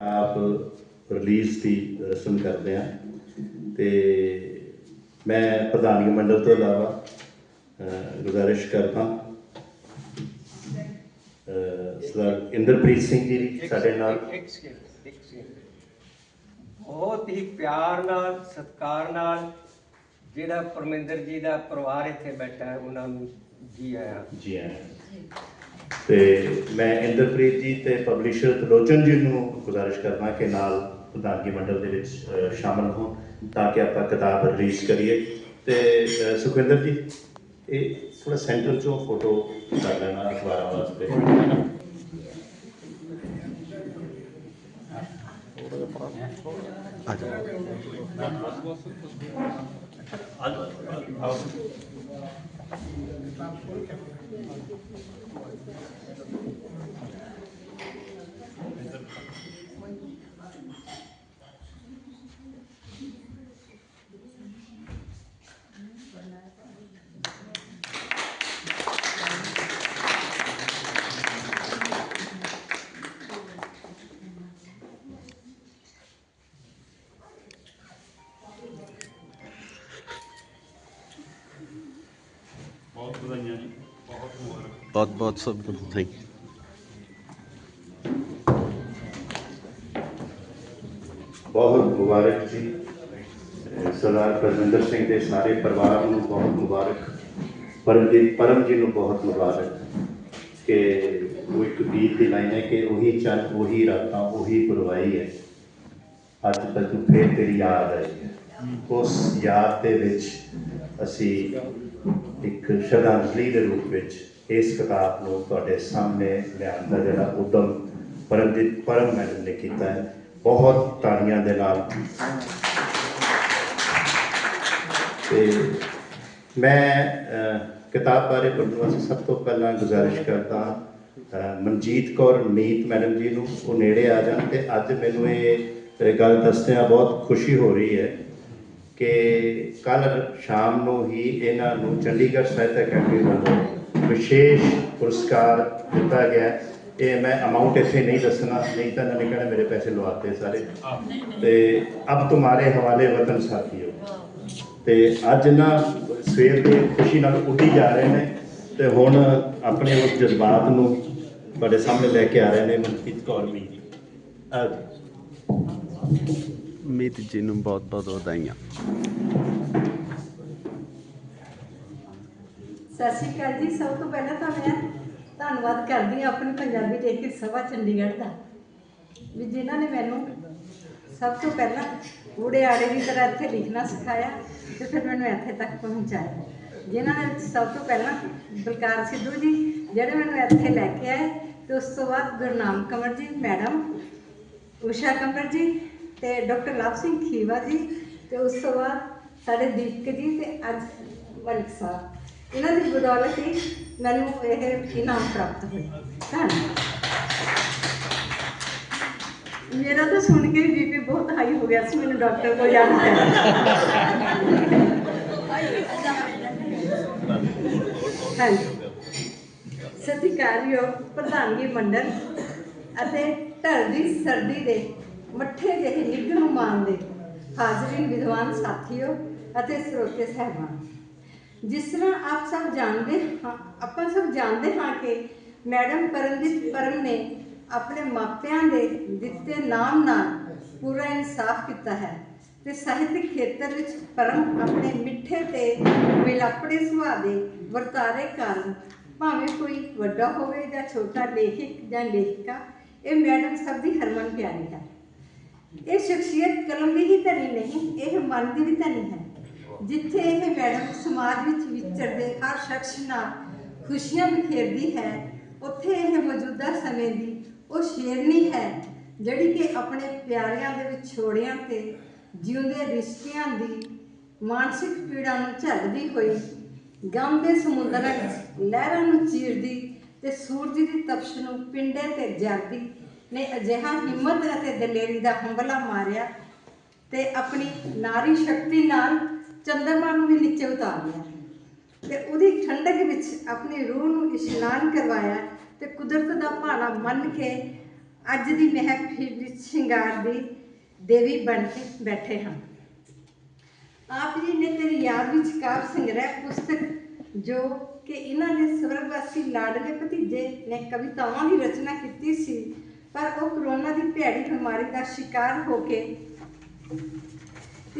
ਆਪ ਰਿਲੀਜ਼ ਦੀ ਰਸਮ ਕਰਦੇ ਆ ਤੇ ਮੈਂ ਪ੍ਰਧਾਨਗੀ ਮੰਡਲ ਤੋਂ ਇਲਾਵਾ ਗੁਜ਼ਾਰਿਸ਼ ਕਰਦਾ ਸਰਦਾਰ ਇੰਦਰਪ੍ਰੀਤ ਸਿੰਘ ਜੀ ਸਾਡੇ ਨਾਲ। ਬਹੁਤ ਹੀ ਪਿਆਰ ਨਾਲ ਸਤਿਕਾਰ ਨਾਲ ਜਿਹੜਾ ਪਰਮਿੰਦਰ ਜੀ ਦਾ ਪਰਿਵਾਰ ਇੱਥੇ ਬੈਠਾ ਹੈ ਉਹਨਾਂ ਨੂੰ ਜੀ ਆਇਆਂ। ਜੀ ਆਇਆਂ। ਤੇ ਮੈਂ ਇੰਦਰਪ੍ਰੀਤ ਜੀ ਤੇ ਪਬਲਿਸ਼ਰ ਤਲੋਚਨ ਜੀ ਨੂੰ ਗੁਜ਼ਾਰਿਸ਼ ਕਰਦਾ ਕਿ ਨਾਲ ਪ੍ਰਧਾਨਗੀ ਮੰਡਲ ਦੇ ਵਿੱਚ ਅਹ, ਸ਼ਾਮਲ ਹੋਣ ਤਾਂ ਕਿ ਆਪਾਂ ਕਿਤਾਬ ਰਿਲੀਜ਼ ਕਰੀਏ। ਤੇ ਸੁਖਵਿੰਦਰ ਜੀ ਇਹ ਥੋੜਾ ਸੈਂਟਰ ਚੋਂ ਫੋਟੋ ਕਰ ਲੈਣਾ ਅਖਬਾਰਾਂ ਵਾਸਤੇ। ਬਹੁਤ Thank you. ਬਹੁਤ ਬਹੁਤ ਸਭ ਥੈਂਕ ਯੂ। ਬਹੁਤ ਮੁਬਾਰਕ ਜੀ। ਸਰਦਾਰ ਪਰਮਿੰਦਰ ਸਿੰਘ ਦੇ ਸਾਰੇ ਪਰਿਵਾਰ ਨੂੰ ਬਹੁਤ ਮੁਬਾਰਕ। ਪਰਮਜੀਤ ਪਰਮ ਜੀ ਨੂੰ ਬਹੁਤ ਮੁਬਾਰਕ ਕਿ ਉਹ ਇੱਕ ਗੀਤ ਦੀ ਲਾਈਨ ਹੈ ਕਿ ਉਹੀ ਚੰਨ ਉਹੀ ਰਾਤਾਂ, ਉਹੀ ਪਰਵਾਈ ਹੈ। ਅੱਜ ਤੱਕ ਫੇਰ ਤੇਰੀ ਯਾਦ ਆਈ ਹੈ। ਉਸ ਯਾਦ ਦੇ ਵਿੱਚ ਅਸੀਂ ਇੱਕ ਸ਼ਰਧਾਂਜਲੀ ਦੇ ਰੂਪ ਵਿੱਚ ਇਸ ਕਿਤਾਬ ਨੂੰ ਤੁਹਾਡੇ ਸਾਹਮਣੇ ਲਿਆਉਣ ਦਾ ਜਿਹੜਾ ਉਦਮ ਪਰਮਜੀਤ ਪਰਮ ਮੈਡਮ ਨੇ ਕੀਤਾ ਹੈ ਬਹੁਤ ਤਾੜੀਆਂ ਦੇ ਨਾਲ। ਤੇ ਮੈਂ ਕਿਤਾਬ ਬਾਰੇ ਪੜ੍ਹਨ ਵਾਸਤੇ ਸਭ ਤੋਂ ਪਹਿਲਾਂ ਗੁਜ਼ਾਰਿਸ਼ ਕਰਦਾ ਹਾਂ, ਮਨਜੀਤ ਕੌਰ ਨੀਤ ਮੈਡਮ ਜੀ ਨੂੰ ਉਹ ਨੇੜੇ ਆ ਜਾਣ ਤੇ ਅੱਜ ਮੈਨੂੰ ਇਹ ਇਹ ਗੱਲ ਦੱਸਦਿਆਂ ਬਹੁਤ ਖੁਸ਼ੀ ਹੋ ਰਹੀ ਹੈ ਕਿ ਕੱਲ ਸ਼ਾਮ ਨੂੰ ਹੀ ਇਹਨਾਂ ਨੂੰ ਚੰਡੀਗੜ੍ਹ ਸਾਹਿਤ ਅਕੈਡਮੀ ਵੱਲੋਂ ਵਿਸ਼ੇਸ਼ ਪੁਰਸਕਾਰ ਦਿੱਤਾ ਗਿਆ ਇਹ ਮੈਂ ਅਮਾਉਂਟ ਇੱਥੇ ਨਹੀਂ ਦੱਸਣਾ, ਨਹੀਂ ਤਾਂ ਇਹਨਾਂ ਨੇ ਕਹਿਣਾ ਮੇਰੇ ਪੈਸੇ ਲਵਾਤੇ ਸਾਰੇ। ਤੇ ਅਬ ਤੁਹਾਡੇ ਹਵਾਲੇ ਵਤਨ ਸਾਥੀਓ। ਤੇ ਅੱਜ ਨਾ ਸਵੇਰ ਦੇ ਖੁਸ਼ੀ ਨਾਲ ਉੱਡੀ ਜਾ ਰਹੇ ਨੇ ਤੇ ਹੁਣ ਆਪਣੇ ਉਸ ਜਜ਼ਬਾਤ ਨੂੰ ਤੁਹਾਡੇ ਸਾਹਮਣੇ ਲੈ ਕੇ ਆ ਰਹੇ ਨੇ ਮਨਪ੍ਰੀਤ ਕੌਰ ਵੀ ਮੀਤ ਜੀ ਨੂੰ ਬਹੁਤ ਬਹੁਤ ਵਧਾਈਆਂ। ਸਤਿ ਸ਼੍ਰੀ ਅਕਾਲ ਜੀ, ਸਭ ਤੋਂ ਪਹਿਲਾਂ ਤਾਂ ਮੈਂ ਧੰਨਵਾਦ ਕਰਦੀ ਹਾਂ ਆਪਣੀ ਪੰਜਾਬੀ ਲੇਖਕ ਸਭਾ ਚੰਡੀਗੜ੍ਹ ਦਾ ਵੀ ਜਿਨ੍ਹਾਂ ਨੇ ਮੈਨੂੰ ਸਭ ਤੋਂ ਪਹਿਲਾਂ ਊੜੇ ਆੜੇ ਦੀ ਤਰ੍ਹਾਂ ਇੱਥੇ ਲਿਖਣਾ ਸਿਖਾਇਆ ਤੇ ਫਿਰ ਮੈਨੂੰ ਇੱਥੇ ਤੱਕ ਪਹੁੰਚਾਇਆ। ਜਿਨ੍ਹਾਂ ਨੇ ਸਭ ਤੋਂ ਪਹਿਲਾਂ ਬਲਕਾਰ ਸਿੱਧੂ ਜੀ, ਜਿਹੜੇ ਮੈਨੂੰ ਇੱਥੇ ਲੈ ਕੇ ਆਏ ਤੇ ਉਸ ਤੋਂ ਬਾਅਦ ਗੁਰਨਾਮ ਕੰਵਰ ਜੀ, ਮੈਡਮ ਉਸ਼ਾ ਕੰਵਰ ਜੀ ਤੇ ਡਾਕਟਰ ਲਵ ਸਿੰਘ ਖੀਵਾ ਜੀ ਤੇ ਉਸ ਤੋਂ ਬਾਅਦ ਸਾਡੇ ਦੀਪਕ ਜੀ ਤੇ ਅੱਜ ਮਲਿਕ ਸਾਹਿਬ। ਇਹਨਾਂ ਦੀ ਬਦੌਲਤ ਹੀ ਮੈਨੂੰ ਇਹ ਇਨਾਮ ਪ੍ਰਾਪਤ ਹੋਇਆ। ਧੰਨਵਾਦ ਮੇਰਾ ਤਾਂ ਸੁਣ ਕੇ ਬੀਪੀ ਬਹੁਤ ਹਾਈ ਹੋ ਗਿਆ ਸੀ, ਮੈਨੂੰ ਡਾਕਟਰ ਕੋਲ ਜਾਣਾ ਪਿਆ ਹਾਂਜੀ ਸਤਿਕਾਰਯੋਗ ਪ੍ਰਧਾਨਗੀ ਮੰਡਲ ਅਤੇ ਢਲਦੀ ਸਰਦੀ ਦੇ ਮੱਠੇ ਜਿਹੇ ਨਿੱਘ ਨੂੰ ਮਾਣਦੇ ਹਾਜ਼ਰੀਨ ਵਿਦਵਾਨ ਸਾਥੀਓ ਅਤੇ ਸਰੋਤੇ ਸਹਿਬਾਨ। ਜਿਸ ਤਰ੍ਹਾਂ ਆਪ ਸਭ ਜਾਣਦੇ ਹਾਂ, ਆਪਾਂ ਸਭ ਜਾਣਦੇ ਹਾਂ ਕਿ ਮੈਡਮ ਪਰਮਜੀਤ ਪਰਮ ਨੇ ਆਪਣੇ ਮਾਪਿਆਂ ਦੇ ਦਿੱਤੇ ਨਾਮ ਨਾਲ ਪੂਰਾ ਇਨਸਾਫ ਕੀਤਾ ਹੈ ਤੇ ਸਾਹਿਤਕ ਖੇਤਰ ਵਿੱਚ ਪਰਮ ਆਪਣੇ ਮਿੱਠੇ ਤੇ ਮਿਲਾਪੜੇ ਸੁਭਾਅ ਦੇ ਵਰਤਾਰੇ ਕਾਰਨ, ਭਾਵੇਂ ਕੋਈ ਵੱਡਾ ਹੋਵੇ ਜਾਂ ਛੋਟਾ ਲੇਖਕ ਜਾਂ ਲੇਖਿਕਾ, ਇਹ ਮੈਡਮ ਸਭ ਦੀ ਹਰਮਨ ਪਿਆਰੀ ਹੈ। ਇਹ ਸ਼ਖਸੀਅਤ ਕਲਮ ਦੀ ਹੀ ਧਨੀ ਨਹੀਂ, ਇਹ ਮਨ ਦੀ ਵੀ ਧਨੀ ਹੈ। ਜਿੱਥੇ ਇਹ ਮੈਡਮ ਸਮਾਜ ਵਿੱਚ ਵਿਚਰਦੇ ਹਰ ਸ਼ਖਸ ਨਾਲ ਖੁਸ਼ੀਆਂ ਬਖੇਰਦੀ ਹੈ, ਉੱਥੇ ਇਹ ਮੌਜੂਦਾ ਸਮੇਂ ਦੀ ਉਹ ਸ਼ੇਰਨੀ ਹੈ ਜਿਹੜੀ ਕਿ ਆਪਣੇ ਪਿਆਰਿਆਂ ਦੇ ਵਿਛੋੜਿਆਂ ਤੇ ਜਿਉਂਦੇ ਰਿਸ਼ਤਿਆਂ ਦੀ ਮਾਨਸਿਕ ਪੀੜਾ ਨੂੰ ਝੱਲਦੀ ਹੋਈ, ਗਮ ਦੇ ਸਮੁੰਦਰਾਂ ਵਿੱਚ ਲਹਿਰਾਂ ਨੂੰ ਚੀਰਦੀ ਤੇ ਸੂਰਜ ਦੀ ਤਪਸ਼ ਨੂੰ ਪਿੰਡੇ ਤੇ ਜਰਦੀ ਨੇ ਅਜਿਹਾ ਹਿੰਮਤ ਅਤੇ ਦਲੇਰੀ ਦਾ ਹੰਬਲਾ ਮਾਰਿਆ ਤੇ ਆਪਣੀ ਨਾਰੀ ਸ਼ਕਤੀ ਨਾਲ ਚੰਦਰਮਾ ਨੂੰ ਵੀ ਨੀਚੇ ਉਤਾਰ ਲਿਆ ਤੇ ਉਹਦੀ ਠੰਡਕ ਵਿੱਚ ਆਪਣੀ ਰੂਹ ਨੂੰ ਇਸ਼ਨਾਨ ਕਰਵਾਇਆ ਤੇ ਕੁਦਰਤ ਦਾ ਭਾਣਾ ਮੰਨ ਕੇ ਅੱਜ ਦੀ ਮਹਿਫਿਲ ਵਿੱਚ ਸ਼ਿੰਗਾਰ ਦੀ ਦੇਵੀ ਬਣ ਕੇ ਬੈਠੇ ਹਾਂ ਆਪ ਜੀ ਨੇ ਤੇਰੀ ਯਾਦ ਵਿੱਚ ਕਾਵ ਸੰਗ੍ਰਹਿ ਪੁਸਤਕ ਜੋ ਕਿ ਇਹਨਾਂ ਦੇ ਸਵਰਗਵਾਸੀ ਲਾਡਲੇ ਭਤੀਜੇ ਨੇ ਕਵਿਤਾਵਾਂ ਦੀ ਰਚਨਾ ਕੀਤੀ ਸੀ, ਪਰ ਉਹ ਕਰੋਨਾ ਦੀ ਭੈੜੀ ਬਿਮਾਰੀ ਦਾ ਸ਼ਿਕਾਰ ਹੋ ਕੇ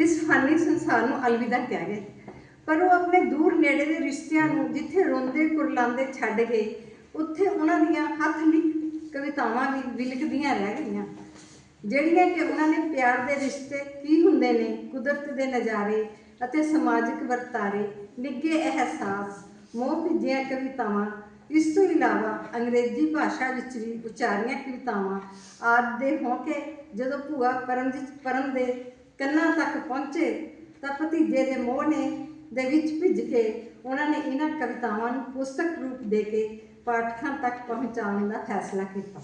ਇਸ ਫਾਨੀ ਸੰਸਾਰ ਨੂੰ ਅਲਵਿਦਾ ਕਹਿ ਗਏ ਪਰ ਉਹ ਆਪਣੇ ਦੂਰ ਨੇੜੇ ਦੇ ਰਿਸ਼ਤਿਆਂ ਨੂੰ ਜਿੱਥੇ ਰੋਂਦੇ ਕੁਰਲਾਉਂਦੇ ਛੱਡ ਗਏ, ਉੱਥੇ ਉਹਨਾਂ ਦੀਆਂ ਹੱਥ ਲਿਖ ਕਵਿਤਾਵਾਂ ਵੀ ਵਿਲਕਦੀਆਂ ਰਹਿ ਗਈਆਂ। ਜਿਹੜੀਆਂ ਕਿ ਉਹਨਾਂ ਨੇ ਪਿਆਰ ਦੇ ਰਿਸ਼ਤੇ ਕੀ ਹੁੰਦੇ ਨੇ, ਕੁਦਰਤ ਦੇ ਨਜ਼ਾਰੇ ਅਤੇ ਸਮਾਜਿਕ ਵਰਤਾਰੇ, ਨਿੱਘੇ ਅਹਿਸਾਸ, ਮੋਹ ਭਿੱਜੀਆਂ ਕਵਿਤਾਵਾਂ, ਇਸ ਤੋਂ ਇਲਾਵਾ ਅੰਗਰੇਜ਼ੀ ਭਾਸ਼ਾ ਵਿੱਚ ਵੀ ਉਚਾਰੀਆਂ ਕਵਿਤਾਵਾਂ ਆਦਿ ਦੇ ਹੋਕੇ ਜਦੋਂ ਭੂਆ ਪਰਮਜੀਤ ਪਰਮ ਦੇ ਕੰਨਾਂ ਤੱਕ ਪਹੁੰਚੇ ਤਾਂ ਭਤੀਜੇ ਦੇ ਮੋਹ ਨੇ, ਦੇ ਵਿੱਚ ਭਿੱਜ ਕੇ ਉਹਨਾਂ ਨੇ ਇਹਨਾਂ ਕਵਿਤਾਵਾਂ ਨੂੰ ਪੁਸਤਕ ਰੂਪ ਦੇ ਕੇ ਪਾਠਕਾਂ ਤੱਕ ਪਹੁੰਚਾਉਣ ਦਾ ਫੈਸਲਾ ਕੀਤਾ।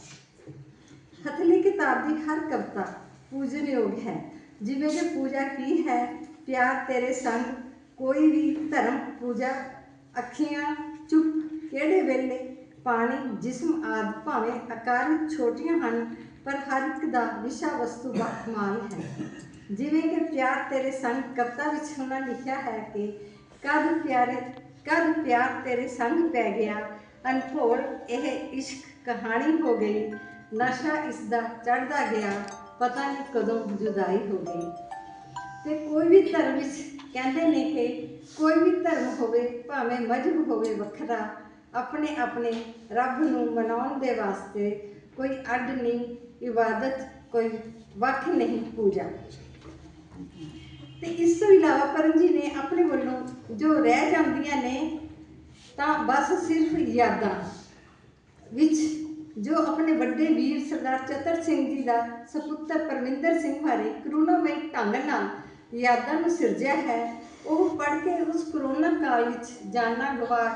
ਹਥਲੀ ਕਿਤਾਬ ਦੀ ਹਰ ਕਵਿਤਾ ਪੂਜਨਯੋਗ ਹੈ। ਜਿਵੇਂ ਕਿ ਪੂਜਾ ਕੀ ਹੈ? ਪਿਆਰ ਤੇਰੇ ਸੰਗ, ਕੋਈ ਵੀ ਧਰਮ ਪੂਜਾ, ਅੱਖੀਆਂ ਚੁੱਪ, ਕਿਹੜੇ ਵੇਲੇ? ਪਾਣੀ, ਜਿਸਮ ਆਦਿ ਭਾਵੇਂ ਆਕਾਰ ਛੋਟੀਆਂ ਹਨ, ਪਰ ਹਰ ਇੱਕ ਦਾ ਵਿਸ਼ਾ ਵਸਤੂ ਬਖਮਾਲ ਹੈ। ਜਿਵੇਂ ਕਿ ਪਿਆਰ ਤੇਰੇ ਸੰਗ ਕਵਿਤਾ ਵਿੱਚ ਉਹਨਾਂ ਲਿਖਿਆ ਹੈ ਕਿ ਕਦ ਪਿਆਰੇ, ਕਦ ਪਿਆਰ ਤੇਰੇ ਸੰਗ ਪੈ ਗਿਆ ਅਨਫੋਲ ਇਹ ਇਸ਼ਕ ਕਹਾਣੀ ਹੋ ਗਈ। ਨਸ਼ਾ ਇਸ ਦਾ ਚੜਦਾ ਗਿਆ, ਪਤਾ ਨਹੀਂ ਕਦੋਂ ਜੁਦਾਈ ਹੋ ਗਈ। ਤੇ ਕੋਈ ਵੀ ਧਰਮ ਵਿੱਚ ਕਹਿੰਦੇ ਨੇ ਕਿ ਕੋਈ ਵੀ ਧਰਮ ਹੋਵੇ, ਭਾਵੇਂ ਮਜ਼ਹਬ ਹੋਵੇ ਵੱਖਰਾ, ਆਪਣੇ ਆਪਣੇ ਰੱਬ ਨੂੰ ਮਨਾਉਣ ਦੇ ਵਾਸਤੇ ਕੋਈ ਅੱਡ ਨਹੀਂ, ਇਬਾਦਤ ਕੋਈ ਵੱਖ ਨਹੀਂ ਪੂਜਾ। ਤੇ ਇਸ ਤੋਂ ਇਲਾਵਾ ਪਰਮ ਜੀ ਨੇ ਆਪਣੇ ਵੱਲੋਂ ਜੋ ਰਹਿ ਜਾਂਦੀਆਂ ਨੇ, ਤਾਂ ਬਸ ਸਿਰਫ ਯਾਦਾਂ ਵਿੱਚ ਜੋ ਆਪਣੇ ਵੱਡੇ ਵੀਰ ਸਰਦਾਰ ਚਤਰ ਸਿੰਘ ਜੀ ਦਾ ਸਪੁੱਤਰ ਪਰਮਿੰਦਰ ਸਿੰਘ ਬਾਰੇ ਕਰੁਣਾਮਈ ਢੰਗ ਨਾਲ ਯਾਦਾਂ ਨੂੰ ਸਿਰਜਿਆ ਹੈ, ਉਹ ਪੜ੍ਹ ਕੇ ਉਸ ਕਰੋਨਾ ਕਾਲ ਵਿੱਚ ਜਾਨਾਂ ਗਵਾ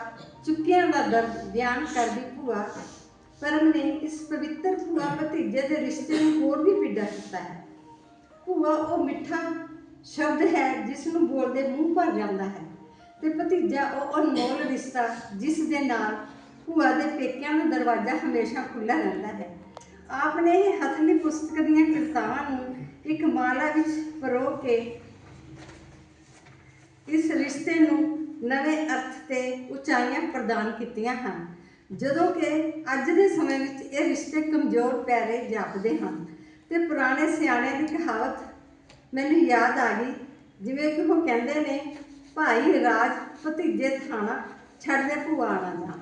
ਚੁੱਕਿਆਂ ਦਾ ਦਰਦ ਬਿਆਨ ਕਰਦੀ ਭੂਆ ਪਰਮ ਨੇ ਇਸ ਪਵਿੱਤਰ ਭੂਆ ਭਤੀਜੇ ਦੇ ਰਿਸ਼ਤੇ ਨੂੰ ਹੋਰ ਵੀ ਪਿੱਡਾ ਕੀਤਾ ਹੈ। ਭੂਆ, ਉਹ ਮਿੱਠਾ ਸ਼ਬਦ ਹੈ ਜਿਸ ਨੂੰ ਬੋਲਦੇ ਮੂੰਹ ਭਰ ਜਾਂਦਾ ਹੈ। ਤੇ ਭਤੀਜਾ, ਉਹ ਅਨਮੋਲ ਰਿਸ਼ਤਾ, ਜਿਸ ਦੇ ਨਾਲ ਭੂਆ ਦੇ ਪੇਕਿਆਂ ਦਾ ਦਰਵਾਜ਼ਾ ਹਮੇਸ਼ਾ ਖੁੱਲ੍ਹਾ ਰਹਿੰਦਾ ਹੈ। ਆਪ ਨੇ ਇਹ ਹਥਲੀ ਪੁਸਤਕ ਦੀਆਂ ਕਿਰਤਾਵਾਂ ਨੂੰ ਇੱਕ ਮਾਲਾ ਵਿੱਚ ਪਰੋ ਕੇ ਇਸ ਰਿਸ਼ਤੇ ਨੂੰ ਨਵੇਂ ਅਰਥ ਤੇ ਉਚਾਈਆਂ ਪ੍ਰਦਾਨ ਕੀਤੀਆਂ ਹਨ। ਜਦੋਂ ਕਿ ਅੱਜ ਦੇ ਸਮੇਂ ਵਿੱਚ ਇਹ ਰਿਸ਼ਤੇ ਕਮਜ਼ੋਰ ਪੈਰੇ ਜਾਪਦੇ ਹਨ। ਤੇ ਪੁਰਾਣੇ ਸਿਆਣੇ ਦੀ ਕਹਾਵਤ ਮੈਨੂੰ ਯਾਦ ਆ ਗਈ। ਜਿਵੇਂ ਕਿ ਉਹ ਕਹਿੰਦੇ ਨੇ, ਭਾਈ ਰਾਜ ਭਤੀਜੇ ਥਾਣਾ ਛੱਡਦੇ ਭੂਆ ਨਾ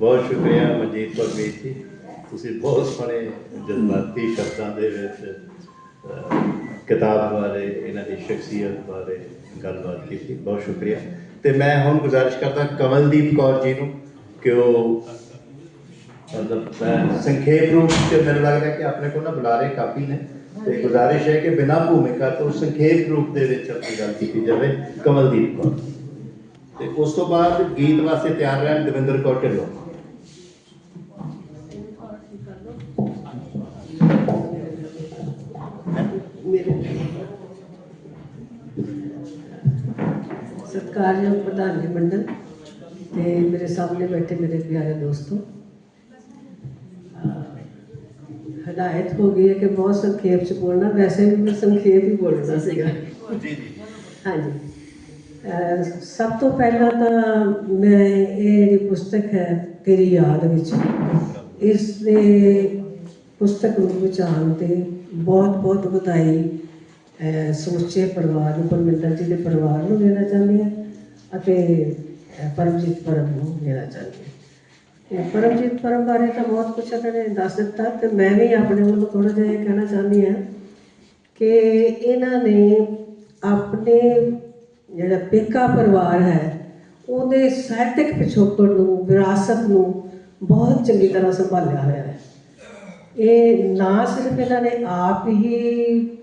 ਬਹੁਤ ਸ਼ੁਕਰੀਆ ਮਨਜੀਤ ਪਰਮੀਤ ਜੀ ਤੁਸੀਂ ਬਹੁਤ ਸੋਹਣੇ ਜਜ਼ਬਾਤੀ ਸ਼ਬਦਾਂ ਦੇ ਵਿੱਚ ਕਿਤਾਬ ਬਾਰੇ, ਇਹਨਾਂ ਦੀ ਸ਼ਖਸੀਅਤ ਬਾਰੇ ਗੱਲਬਾਤ ਕੀਤੀ। ਬਹੁਤ ਸ਼ੁਕਰੀਆ। ਤੇ ਮੈਂ ਹੁਣ ਗੁਜ਼ਾਰਿਸ਼ ਕਰਦਾ ਕਮਲਦੀਪ ਕੌਰ ਜੀ ਨੂੰ ਕਿ ਉਹ, ਮਤਲਬ ਸੰਖੇਪ ਰੂਪ ਚ ਮੈਨੂੰ ਲੱਗਦਾ ਕਿ ਆਪਣੇ ਕੋਲ ਨਾ ਬੁਲਾਰੇ ਕਾਫੀ ਨੇ ਤੇ ਗੁਜ਼ਾਰਿਸ਼ ਹੈ ਕਿ ਬਿਨਾਂ ਭੂਮਿਕਾ ਤੋਂ ਸੰਖੇਪ ਰੂਪ ਦੇ ਵਿੱਚ ਆਪਣੀ ਗੱਲ ਕੀਤੀ ਜਾਵੇ ਕਮਲਦੀਪ ਕੌਰ। ਤੇ ਉਸ ਤੋਂ ਬਾਅਦ ਗੀਤ ਵਾਸਤੇ ਤਿਆਰ ਰਹਿਣ ਦਵਿੰਦਰ ਕੌਰ ਢਿੱਲੋਂ। ਸਤਿਕਾਰਯੋਗ ਪ੍ਰਧਾਨ ਜੀ ਮੰਡਲ ਤੇ ਮੇਰੇ ਸਾਹਮਣੇ ਬੈਠੇ ਮੇਰੇ ਪਿਆਰੇ ਦੋਸਤੋ। ਹਦਾਇਤ ਹੋ ਗਈ ਹੈ ਕਿ ਬਹੁਤ ਸੰਖੇਪ ਚ ਬੋਲਣਾ ਵੈਸੇ ਵੀ ਮੈਂ ਸੰਖੇਪ ਹੀ ਬੋਲਣਾ ਸੀਗਾ। ਜੀ ਜੀ। ਹਾਂਜੀ। ਸਭ ਤੋਂ ਪਹਿਲਾਂ ਤਾਂ ਮੈਂ ਇਹ ਜਿਹੜੀ ਪੁਸਤਕ ਹੈ ਤੇਰੀ ਯਾਦ ਵਿੱਚ ਇਸ ਦੇ ਪੁਸਤਕ ਨੂੰ ਵਿਚਾਰਨ ਤੇ ਬਹੁਤ ਬਹੁਤ ਵਧਾਈ ਸਮੁੱਚੇ ਪਰਿਵਾਰ ਨੂੰ ਪਰਮਿੰਦਰ ਜੀ ਦੇ ਪਰਿਵਾਰ ਨੂੰ ਦੇਣਾ ਚਾਹੁੰਦੀ ਹਾਂ ਅਤੇ ਪਰਮਜੀਤ ਪਰਮ ਨੂੰ ਦੇਣਾ ਚਾਹੁੰਦੀ ਹਾਂ ਤੇ ਪਰਮਜੀਤ ਪਰਮ ਬਾਰੇ ਤਾਂ ਬਹੁਤ ਕੁਝ ਇਹਨਾਂ ਨੇ ਦੱਸ ਦਿੱਤਾ ਤੇ ਮੈਂ ਵੀ ਆਪਣੇ ਵੱਲੋਂ ਥੋੜਾ ਜਿਹਾ ਇਹ ਕਹਿਣਾ ਚਾਹੁੰਦੀ ਹਾਂ ਕਿ ਇਹਨਾਂ ਨੇ ਆਪਣੇ ਜਿਹੜਾ ਪੇਕਾ ਪਰਿਵਾਰ ਹੈ, ਉਹਦੇ ਸਾਹਿਤਕ ਪਿਛੋਕੜ ਨੂੰ, ਵਿਰਾਸਤ ਨੂੰ ਬਹੁਤ ਚੰਗੀ ਤਰ੍ਹਾਂ ਸੰਭਾਲਿਆ ਹੋਇਆ ਹੈ। ਇਹ ਨਾ ਸਿਰਫ ਇਹਨਾਂ ਨੇ ਆਪ ਹੀ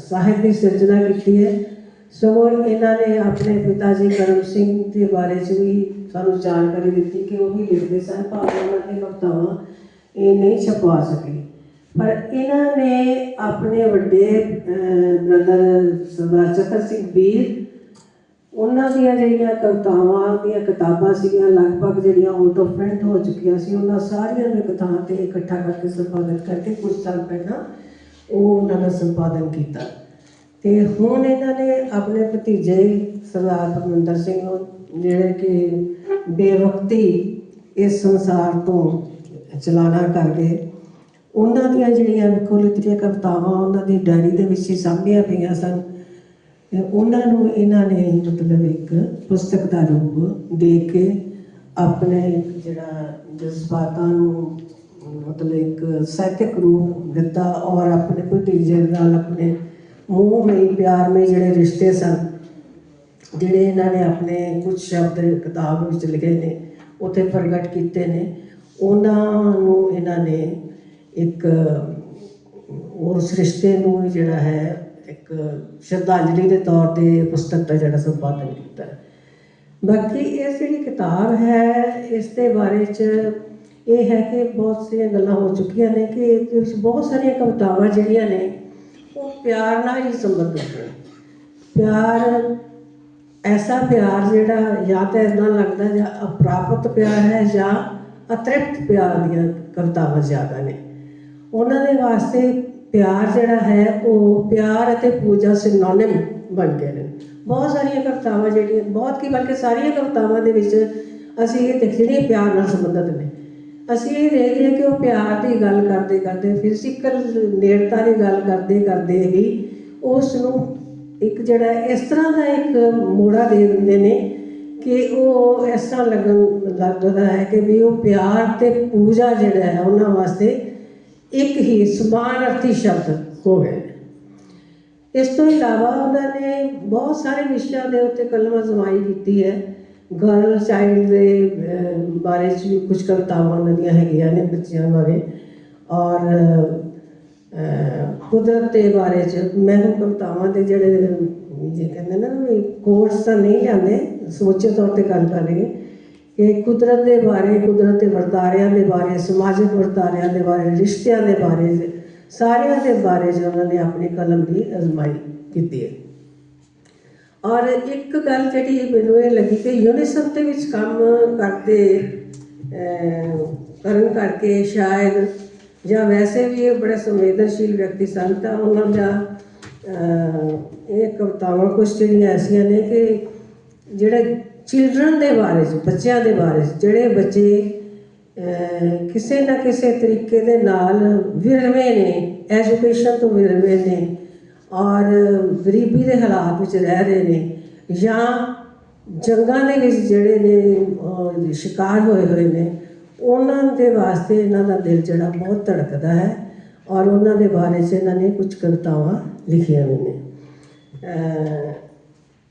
ਸਾਹਿਤ ਦੀ ਸਿਰਜਣਾ ਕੀਤੀ ਹੈ, ਸਗੋਂ ਇਹਨਾਂ ਨੇ ਆਪਣੇ ਪਿਤਾ ਜੀ ਕਰਮ ਸਿੰਘ ਦੇ ਬਾਰੇ ਚ ਵੀ ਸਾਨੂੰ ਜਾਣਕਾਰੀ ਦਿੱਤੀ ਕਿ ਉਹ ਵੀ ਲਿਖਦੇ ਸਨ, ਭਾਵੇਂ ਉਹਨਾਂ ਦੀਆਂ ਕਵਿਤਾਵਾਂ ਇਹ ਨਹੀਂ ਛਪਵਾ ਸਕੇ। ਪਰ ਇਹਨਾਂ ਨੇ ਆਪਣੇ ਵੱਡੇ ਬ੍ਰਦਰ ਸਰਦਾਰ ਚਤਰ ਸਿੰਘ ਵੀਰ ਉਹਨਾਂ ਦੀਆਂ ਜਿਹੜੀਆਂ ਕਵਿਤਾਵਾਂ ਦੀਆਂ ਕਿਤਾਬਾਂ ਸੀਗੀਆਂ, ਲਗਭਗ ਜਿਹੜੀਆਂ ਆਊਟ ਆਫ ਪ੍ਰਿੰਟ ਹੋ ਚੁੱਕੀਆਂ ਸੀ, ਉਹਨਾਂ ਸਾਰੀਆਂ ਨੂੰ ਇੱਕ ਥਾਂ ਤੇ ਇਕੱਠਾ ਕਰਕੇ ਸੰਪਾਦਿਤ ਕਰਕੇ ਕੁਝ ਸਾਲ ਪਹਿਲਾਂ ਉਹ ਉਹਨਾਂ ਦਾ ਸੰਪਾਦਨ ਕੀਤਾ। ਤੇ ਹੁਣ ਇਹਨਾਂ ਨੇ ਆਪਣੇ ਭਤੀਜੇ ਸਰਦਾਰ ਪਰਮਿੰਦਰ ਸਿੰਘ ਨੂੰ ਜਿਹੜੇ ਕਿ ਬੇਵਕਤੀ ਇਸ ਸੰਸਾਰ ਤੋਂ ਚਲਾਣਾ ਕਰ ਗਏ ਉਹਨਾਂ ਦੀਆਂ ਜਿਹੜੀਆਂ ਵਿਖੋਲਿਤਰੀਆਂ ਕਵਿਤਾਵਾਂ ਉਹਨਾਂ ਦੀ ਡਾਇਰੀ ਦੇ ਵਿੱਚ ਹੀ ਸਾਂਭੀਆਂ ਪਈਆਂ ਸਨ ਉਹਨਾਂ ਨੂੰ ਇਹਨਾਂ ਨੇ ਮਤਲਬ ਇੱਕ ਪੁਸਤਕ ਦਾ ਰੂਪ ਦੇ ਕੇ ਆਪਣੇ ਜਿਹੜਾ ਜਜ਼ਬਾਤਾਂ ਨੂੰ, ਮਤਲਬ ਇੱਕ ਸਾਹਿਤਕ ਰੂਪ ਦਿੱਤਾ ਔਰ ਆਪਣੇ ਭਤੀਜੇ ਨਾਲ ਆਪਣੇ ਮੂੰਹ ਮਈ, ਪਿਆਰ ਮੇ ਜਿਹੜੇ ਰਿਸ਼ਤੇ ਸਨ, ਜਿਹੜੇ ਇਹਨਾਂ ਨੇ ਆਪਣੇ ਕੁਝ ਸ਼ਬਦ ਕਿਤਾਬ ਵਿੱਚ ਲਿਖੇ ਨੇ, ਉੱਥੇ ਪ੍ਰਗਟ ਕੀਤੇ ਨੇ। ਉਹਨਾਂ ਨੂੰ ਇਹਨਾਂ ਨੇ ਇੱਕ ਉਸ ਰਿਸ਼ਤੇ ਨੂੰ ਜਿਹੜਾ ਹੈ ਇੱਕ ਸ਼ਰਧਾਂਜਲੀ ਦੇ ਤੌਰ ਤੇ ਪੁਸਤਕ ਦਾ ਜਿਹੜਾ ਸੰਪਾਦਨ ਕੀਤਾ ਬਾਕੀ ਇਹ ਜਿਹੜੀ ਕਿਤਾਬ ਹੈ, ਇਸ ਦੇ ਬਾਰੇ ਚ ਇਹ ਹੈ ਕਿ ਬਹੁਤ ਸਾਰੀਆਂ ਗੱਲਾਂ ਹੋ ਚੁੱਕੀਆਂ ਨੇ ਕਿ ਇਹਦੇ ਵਿੱਚ ਬਹੁਤ ਸਾਰੀਆਂ ਕਵਿਤਾਵਾਂ ਜਿਹੜੀਆਂ ਨੇ, ਉਹ ਪਿਆਰ ਨਾਲ ਹੀ ਸੰਬੰਧਿਤ ਨੇ। ਪਿਆਰ, ਐਸਾ ਪਿਆਰ ਜਿਹੜਾ ਜਾਂ ਤਾਂ ਇਦਾਂ ਲੱਗਦਾ ਜਾਂ ਅਪਰਾਪਤ ਪਿਆਰ ਹੈ ਜਾਂ ਅਤ੍ਰਿਪਤ ਪਿਆਰ ਦੀਆਂ ਕਵਿਤਾਵਾਂ ਜ਼ਿਆਦਾ ਨੇ। ਉਹਨਾਂ ਦੇ ਵਾਸਤੇ ਪਿਆਰ ਜਿਹੜਾ ਹੈ, ਉਹ ਪਿਆਰ ਅਤੇ ਪੂਜਾ ਸਿਨੋਨਿਮ ਬਣ ਗਏ ਨੇ। ਬਹੁਤ ਸਾਰੀਆਂ ਕਵਿਤਾਵਾਂ ਜਿਹੜੀਆਂ, ਬਹੁਤ ਕੀ ਬਲਕਿ ਸਾਰੀਆਂ ਕਵਿਤਾਵਾਂ ਦੇ ਵਿੱਚ ਅਸੀਂ ਇਹ ਦੇਖ ਜਿਹੜੀਆਂ ਪਿਆਰ ਨਾਲ ਸੰਬੰਧਿਤ ਨੇ। ਅਸੀਂ ਇਹ ਦੇਖਦੇ ਹਾਂ ਕਿ ਉਹ ਪਿਆਰ ਦੀ ਗੱਲ ਕਰਦੇ ਕਰਦੇ ਫਿਜ਼ੀਕਲ ਨੇੜਤਾ ਦੀ ਗੱਲ ਕਰਦੇ ਕਰਦੇ ਹੀ ਉਸ ਨੂੰ ਇੱਕ ਜਿਹੜਾ ਇਸ ਤਰ੍ਹਾਂ ਦਾ ਇੱਕ ਮੋੜਾ ਦੇ ਦਿੰਦੇ ਨੇ ਕਿ ਉਹ ਇਸ ਤਰ੍ਹਾਂ ਲੱਗਣ, ਲੱਗਦਾ ਹੈ ਕਿ ਵੀ ਉਹ ਪਿਆਰ ਤੇ ਪੂਜਾ ਜਿਹੜਾ ਹੈ, ਉਹਨਾਂ ਵਾਸਤੇ ਇੱਕ ਹੀ ਸਮਾਨ ਅਰਥੀ ਸ਼ਬਦ ਹੋ ਗਏ ਇਸ ਤੋਂ ਇਲਾਵਾ ਉਹਨਾਂ ਨੇ ਬਹੁਤ ਸਾਰੇ ਵਿਸ਼ਿਆਂ ਦੇ ਉੱਤੇ ਕਲਮ ਅਜ਼ਮਾਈ ਕੀਤੀ ਹੈ। ਗਰਲ, ਚਾਈਲਡ ਦੇ ਬਾਰੇ ਚ ਵੀ ਕੁਝ ਕਵਿਤਾਵਾਂ ਉਹਨਾਂ ਦੀਆਂ ਹੈਗੀਆਂ ਨੇ ਬੱਚਿਆਂ ਬਾਰੇ। ਔਰ ਕੁਦਰਤ ਦੇ ਬਾਰੇ ਚ ਮੈਂ ਕਵਿਤਾਵਾਂ ਦੇ ਜਿਹੜੇ ਜੇ ਕਹਿੰਦੇ ਨਾ ਵੀ ਕੋਰਸ ਤਾਂ ਨਹੀਂ ਜਾਂਦੇ ਸਮੁੱਚੇ ਤੌਰ ਤੇ ਗੱਲ ਕਰ ਰਹੀ ਕਿ ਕੁਦਰਤ ਦੇ ਬਾਰੇ, ਕੁਦਰਤ ਦੇ ਵਰਤਾਰਿਆਂ ਦੇ ਬਾਰੇ, ਸਮਾਜਿਕ ਵਰਤਾਰਿਆਂ ਦੇ ਬਾਰੇ, ਰਿਸ਼ਤਿਆਂ ਦੇ ਬਾਰੇ, ਸਾਰਿਆਂ ਦੇ ਬਾਰੇ 'ਚ ਉਹਨਾਂ ਨੇ ਆਪਣੀ ਕਲਮ ਦੀ ਅਜ਼ਮਾਈ ਕੀਤੀ ਹੈ। ਔਰ ਇੱਕ ਗੱਲ ਜਿਹੜੀ ਮੈਨੂੰ ਇਹ ਲੱਗੀ ਕਿ ਯੂਨੀਸੈਫ ਦੇ ਵਿੱਚ ਕੰਮ ਕਰਦੇ ਕਰਨ ਕਰਕੇ ਸ਼ਾਇਦ, ਜਾਂ ਵੈਸੇ ਵੀ ਇਹ ਬੜੇ ਸੰਵੇਦਨਸ਼ੀਲ ਵਿਅਕਤੀ ਸਨ, ਤਾਂ ਉਹਨਾਂ ਦਾ ਇਹ ਕਵਿਤਾਵਾਂ ਕੁਝ ਜਿਹੜੀਆਂ ਐਸੀਆਂ ਨੇ ਕਿ ਜਿਹੜੇ ਚਿਲਡਰਨ ਦੇ ਬਾਰੇ 'ਚ, ਬੱਚਿਆਂ ਦੇ ਬਾਰੇ 'ਚ, ਜਿਹੜੇ ਬੱਚੇ ਕਿਸੇ ਨਾ ਕਿਸੇ ਤਰੀਕੇ ਦੇ ਨਾਲ ਵਿਰਵੇ ਨੇ ਐਜੂਕੇਸ਼ਨ ਤੋਂ ਵਿਰਵੇ ਨੇ ਔਰ ਗਰੀਬੀ ਦੇ ਹਾਲਾਤ ਵਿੱਚ ਰਹਿ ਰਹੇ ਨੇ ਜਾਂ ਜੰਗਾਂ ਦੇ ਵਿੱਚ ਜਿਹੜੇ ਨੇ ਸ਼ਿਕਾਰ ਹੋਏ ਹੋਏ ਨੇ, ਉਹਨਾਂ ਦੇ ਵਾਸਤੇ ਇਹਨਾਂ ਦਾ ਦਿਲ ਜਿਹੜਾ ਬਹੁਤ ਧੜਕਦਾ ਹੈ ਔਰ ਉਹਨਾਂ ਦੇ ਬਾਰੇ 'ਚ ਇਹਨਾਂ ਨੇ ਕੁਝ ਕਵਿਤਾਵਾਂ ਲਿਖੀਆਂ ਵੀ ਨੇ।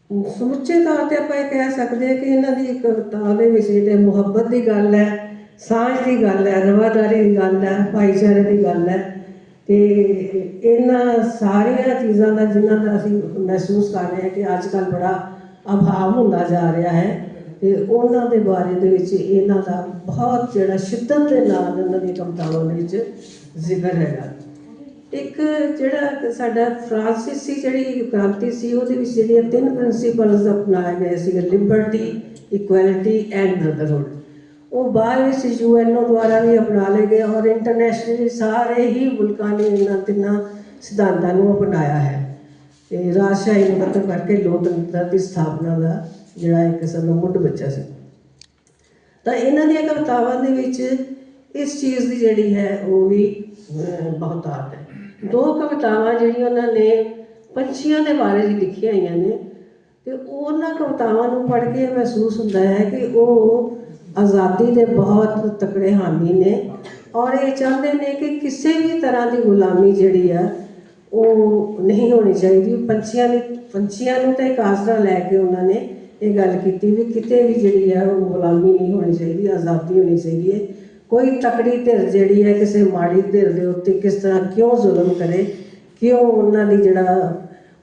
ਸਮੁੱਚੇ ਤੌਰ ਤੇ ਆਪਾਂ ਇਹ ਕਹਿ ਸਕਦੇ ਹਾਂ ਕਿ ਇਹਨਾਂ ਦੀ ਕਵਿਤਾ ਦੇ ਵਿੱਚ ਜਿਹੜੇ ਮੁਹੱਬਤ ਦੀ ਗੱਲ ਹੈ, ਸਾਂਝ ਦੀ ਗੱਲ ਹੈ, ਰਵਾਦਾਰੀ ਦੀ ਗੱਲ ਹੈ, ਭਾਈਚਾਰੇ ਦੀ ਗੱਲ ਹੈ, ਤੇ ਇਹਨਾਂ ਸਾਰੀਆਂ ਚੀਜ਼ਾਂ ਦਾ ਜਿਨ੍ਹਾਂ ਦਾ ਅਸੀਂ ਮਹਿਸੂਸ ਕਰ ਰਹੇ ਹਾਂ ਕਿ ਅੱਜ ਕੱਲ੍ਹ ਬੜਾ ਅਭਾਵ ਹੁੰਦਾ ਜਾ ਰਿਹਾ ਹੈ, ਤੇ ਉਹਨਾਂ ਦੇ ਬਾਰੇ ਦੇ ਵਿੱਚ ਇਹਨਾਂ ਦਾ ਬਹੁਤ ਜਿਹੜਾ ਸ਼ਿੱਦਤ ਦੇ ਨਾਲ ਇਹਨਾਂ ਦੀ ਕਵਿਤਾਵਾਂ ਦੇ ਵਿੱਚ ਜ਼ਿਕਰ ਹੈਗਾ। ਇੱਕ ਜਿਹੜਾ ਸਾਡਾ ਫਰਾਂਸੀਸੀ ਜਿਹੜੀ ਕ੍ਰਾਂਤੀ ਸੀ, ਉਹਦੇ ਵਿੱਚ ਜਿਹੜੀਆਂ ਤਿੰਨ ਪ੍ਰਿੰਸੀਪਲਸ ਅਪਣਾਏ ਗਏ ਸੀ ਲਿਬਰਟੀ, ਇਕੁਐਲਿਟੀ ਐਂਡ ਬ੍ਰਦਰਹੁੱਡ। ਉਹ ਬਾਅਦ ਵਿੱਚ ਯੂਐਨਓ ਦੁਆਰਾ ਵੀ ਅਪਣਾ ਲਏ ਗਏ ਔਰ ਇੰਟਰਨੈਸ਼ਨਲੀ ਸਾਰੇ ਹੀ ਮੁਲਕਾਂ ਨੇ ਇਹਨਾਂ ਤਿੰਨਾਂ ਸਿਧਾਂਤਾਂ ਨੂੰ ਅਪਣਾਇਆ ਹੈ। ਤੇ ਰਾਜਸ਼ਾਹੀ ਨੂੰ ਖਤਮ ਕਰਕੇ ਲੋਕਤੰਤਰ ਦੀ ਸਥਾਪਨਾ ਦਾ ਜਿਹੜਾ ਇੱਕ ਕਿਸਮ ਦਾ ਮੁੱਢ ਬੱਚਾ ਸੀ। ਤਾਂ ਇਹਨਾਂ ਦੀਆਂ ਕਵਿਤਾਵਾਂ ਦੇ ਵਿੱਚ ਇਸ ਚੀਜ਼ ਦੀ ਜਿਹੜੀ ਹੈ ਉਹ ਵੀ ਅਹ, ਬਹੁਤਾਤ ਹੈ। ਦੋ ਕਵਿਤਾਵਾਂ ਜਿਹੜੀਆਂ ਉਹਨਾਂ ਨੇ ਪੰਛੀਆਂ ਦੇ ਬਾਰੇ ਜੀ ਲਿਖੀਆਂ ਹੋਈਆਂ ਨੇ ਤੇ ਉਹਨਾਂ ਕਵਿਤਾਵਾਂ ਨੂੰ ਪੜ੍ਹ ਕੇ ਮਹਿਸੂਸ ਹੁੰਦਾ ਹੈ ਕਿ ਉਹ ਆਜ਼ਾਦੀ ਦੇ ਬਹੁਤ ਤਕੜੇ ਹਾਮੀ ਨੇ ਔਰ ਇਹ ਚਾਹੁੰਦੇ ਨੇ ਕਿ ਕਿਸੇ ਵੀ ਤਰ੍ਹਾਂ ਦੀ ਗੁਲਾਮੀ ਜਿਹੜੀ ਆ ਉਹ ਨਹੀਂ ਹੋਣੀ ਚਾਹੀਦੀ। ਪੰਛੀਆਂ ਨੇ ਪੰਛੀਆਂ ਨੂੰ ਤਾਂ ਇੱਕ ਆਸਰਾ ਲੈ ਕੇ ਉਹਨਾਂ ਨੇ ਇਹ ਗੱਲ ਕੀਤੀ ਵੀ ਕਿਤੇ ਵੀ ਜਿਹੜੀ ਹੈ ਉਹ ਗੁਲਾਮੀ ਨਹੀਂ ਹੋਣੀ ਚਾਹੀਦੀ ਆਜ਼ਾਦੀ ਹੋਣੀ ਚਾਹੀਦੀ ਹੈ। ਕੋਈ ਤਕੜੀ ਧਿਰ ਜਿਹੜੀ ਹੈ ਕਿਸੇ ਮਾੜੀ ਧਿਰ ਦੇ ਉੱਤੇ ਕਿਸ ਤਰ੍ਹਾਂ ਕਿਉਂ ਜ਼ੁਲਮ ਕਰੇ, ਕਿਉਂ ਉਹਨਾਂ ਦੀ ਜਿਹੜਾ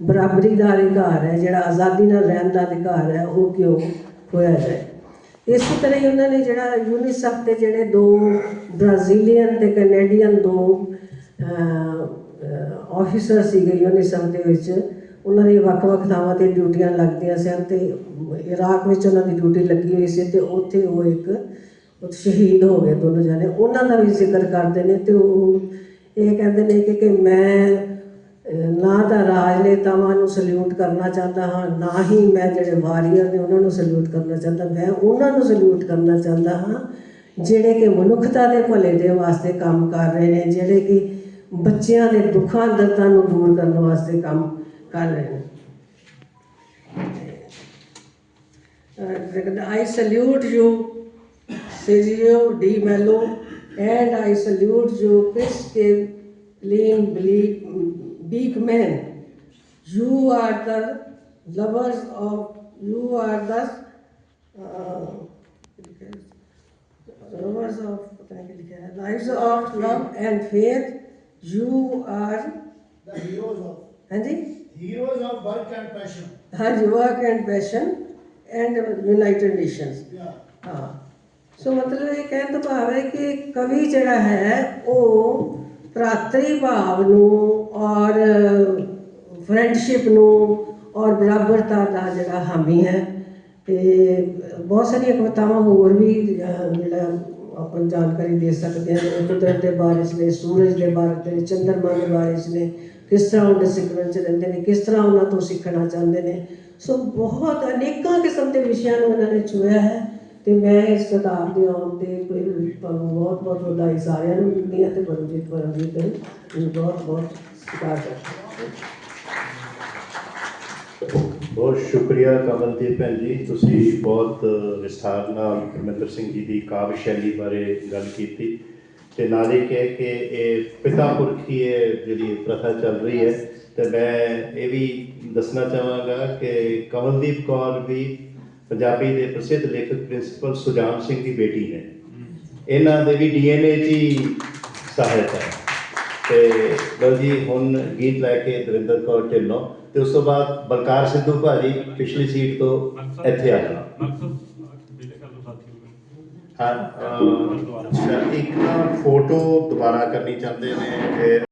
ਬਰਾਬਰੀ ਦਾ ਅਧਿਕਾਰ ਹੈ, ਜਿਹੜਾ ਆਜ਼ਾਦੀ ਨਾਲ ਰਹਿਣ ਦਾ ਅਧਿਕਾਰ ਹੈ, ਉਹ ਕਿਉਂ ਖੋਇਆ ਜਾਏ? ਇਸੇ ਤਰ੍ਹਾਂ ਹੀ ਉਹਨਾਂ ਨੇ ਜਿਹੜਾ ਯੂਨੀਸੈਫ ਦੇ ਜਿਹੜੇ ਦੋ, ਬ੍ਰਾਜ਼ੀਲੀਅਨ ਤੇ ਕੈਨੇਡੀਅਨ ਦੋ ਆਫੀਸਰ ਸੀਗੇ ਯੂਨੀਸੈਫ ਦੇ ਵਿੱਚ, ਉਹਨਾਂ ਦੀ ਵੱਖ-ਵੱਖ ਥਾਵਾਂ ਤੇ ਡਿਊਟੀਆਂ ਲੱਗਦੀਆਂ ਸਨ ਤੇ ਇਰਾਕ ਵਿੱਚ ਉਹਨਾਂ ਦੀ ਡਿਊਟੀ ਲੱਗੀ ਹੋਈ ਸੀ ਤੇ ਉੱਥੇ ਉਹ ਇੱਕ ਉਹ ਸ਼ਹੀਦ ਹੋ ਗਏ ਦੋਨੋਂ ਜਾਣੇ। ਉਹਨਾਂ ਦਾ ਵੀ ਜ਼ਿਕਰ ਕਰਦੇ ਨੇ ਤੇ ਉਹ ਇਹ ਕਹਿੰਦੇ ਨੇ ਕਿ ਕਿ ਮੈਂ ਨਾ ਤਾਂ ਰਾਜਨੇਤਾਵਾਂ ਨੂੰ ਸਲੂਟ ਕਰਨਾ ਚਾਹੁੰਦਾ ਹਾਂ ਨਾ ਹੀ ਮੈਂ ਜਿਹੜੇ ਵਾਰੀਅਰ ਨੇ ਉਹਨਾਂ ਨੂੰ ਸਲੂਟ ਕਰਨਾ ਚਾਹੁੰਦਾ। ਮੈਂ ਉਹਨਾਂ ਨੂੰ ਸਲੂਟ ਕਰਨਾ ਚਾਹੁੰਦਾ ਹਾਂ ਜਿਹੜੇ ਕਿ ਮਨੁੱਖਤਾ ਦੇ ਭਲੇ ਦੇ ਵਾਸਤੇ ਕੰਮ ਕਰ ਰਹੇ ਨੇ ਜਿਹੜੇ ਕਿ ਬੱਚਿਆਂ ਦੇ ਦੁੱਖਾਂ ਦਰਦਾਂ ਨੂੰ ਦੂਰ ਕਰਨ ਵਾਸਤੇ ਕੰਮ ਕਰ ਰਹੇ ਨੇ। Uh, I salute you, Sergio Di Mello, and I salute you, Chris Lane Beekman. You are the lovers of, you are the uh, lovers of पता नहीं क्या लिखा है, lives of love and faith. You are, The heroes of हाँ जी heroes of work and passion. hard work and passion and United Nations. Yeah. ਹਾਂ ਸੋ ਮਤਲਬ ਇਹ ਕਹਿਣ ਦਾ ਭਾਵ ਹੈ ਕਿ ਕਵੀ ਜਿਹੜਾ ਹੈ, ਉਹ ਭਰਾਤਰੀ ਭਾਵ ਨੂੰ ਔਰ ਫਰੈਂਡਸ਼ਿਪ ਨੂੰ ਔਰ ਬਰਾਬਰਤਾ ਦਾ ਜਿਹੜਾ ਹਾਮੀ ਹੈ, ਤੇ ਬਹੁਤ ਸਾਰੀਆਂ ਕਵਿਤਾਵਾਂ ਹੋਰ ਵੀ ਜਿਹੜਾ ਆਪਾਂ ਨੂੰ ਜਾਣਕਾਰੀ ਦੇ ਸਕਦੇ ਹਾਂ ਕੁਦਰਤ ਦੇ ਬਾਰੇ 'ਚ ਨੇ, ਸੂਰਜ ਦੇ ਬਾਰੇ 'ਚ ਚੰਦਰਮਾ ਦੇ ਬਾਰੇ 'ਚ ਨੇ, ਕਿਸ ਤਰ੍ਹਾਂ ਉਹ ਸਿੱਖਣ 'ਚ ਰਹਿੰਦੇ ਨੇ, ਕਿਸ ਤਰ੍ਹਾਂ ਉਹਨਾਂ ਤੋਂ ਸਿੱਖਣਾ ਚਾਹੁੰਦੇ ਨੇ। ਸੋ ਬਹੁਤ ਅਨੇਕਾਂ ਕਿਸਮ ਦੇ ਵਿਸ਼ਿਆਂ ਨੂੰ ਉਹਨਾਂ ਨੇ ਛੁਇਆ ਹੈ। ਤੇ ਮੈਂ ਇਸ ਕਿਤਾਬ ਦੇ ਆਉਣ ਤੇ ਬਹੁਤ ਬਹੁਤ ਵਧਾਈ ਸਾਰਿਆਂ ਨੂੰ ਦਿੰਦੀ ਹਾਂ ਤੇ ਪਰਮਜੀਤ ਪਰਮਜੀਤ ਨੂੰ ਬਹੁਤ ਬਹੁਤ ਸਤਿਕਾਰ ਕਰਦੀ ਬਹੁਤ ਸ਼ੁਕਰੀਆ ਕਮਲਦੀਪ ਭੈਣ ਜੀ, ਤੁਸੀਂ ਬਹੁਤ ਵਿਸਥਾਰ ਨਾਲ ਪਰਮਿੰਦਰ ਸਿੰਘ ਜੀ ਦੀ ਕਾਵਿ ਸ਼ੈਲੀ ਬਾਰੇ ਗੱਲ ਕੀਤੀ ਤੇ ਨਾਲੇ ਕਹਿ ਕਿ ਇਹ ਪਿਤਾ ਪੁਰਖੀ ਇਹ ਜਿਹੜੀ ਪ੍ਰਥਾ ਚੱਲ ਰਹੀ ਹੈ ਤੇ ਮੈਂ ਇਹ ਵੀ ਦੱਸਣਾ ਚਾਹਾਂਗਾ ਕਿ ਕਮਲਦੀਪ ਕੌਰ ਵੀ ਪੰਜਾਬੀ ਦੇ ਪ੍ਰਸਿੱਧ ਲੇਖਕ ਪ੍ਰਿੰਸੀਪਲ ਸੁਜਾਨ ਸਿੰਘ ਦੀ ਬੇਟੀ ਨੇ ਇਹਨਾਂ ਦੇ ਵੀ ਡੀਐਨਏ 'ਚ ਹੀ ਸਹਾਇਤਾ ਹੈ। ਤੇ ਲਓ ਜੀ ਹੁਣ ਗੀਤ ਲੈ ਕੇ ਦਵਿੰਦਰ ਕੌਰ ਢਿੱਲੋਂ ਤੇ ਉਸ ਤੋਂ ਬਾਅਦ ਬਲਕਾਰ ਸਿੱਧੂ ਭਾਜੀ ਪਿਛਲੀ ਸੀਟ ਤੋਂ ਇੱਥੇ ਆ ਜਾਣਾ। ਹੋ ਹਾਂ ਇੱਕ ਨਾ ਫੋਟੋ ਦੁਬਾਰਾ ਕਰਨੀ ਚਾਹੁੰਦੇ ਨੇ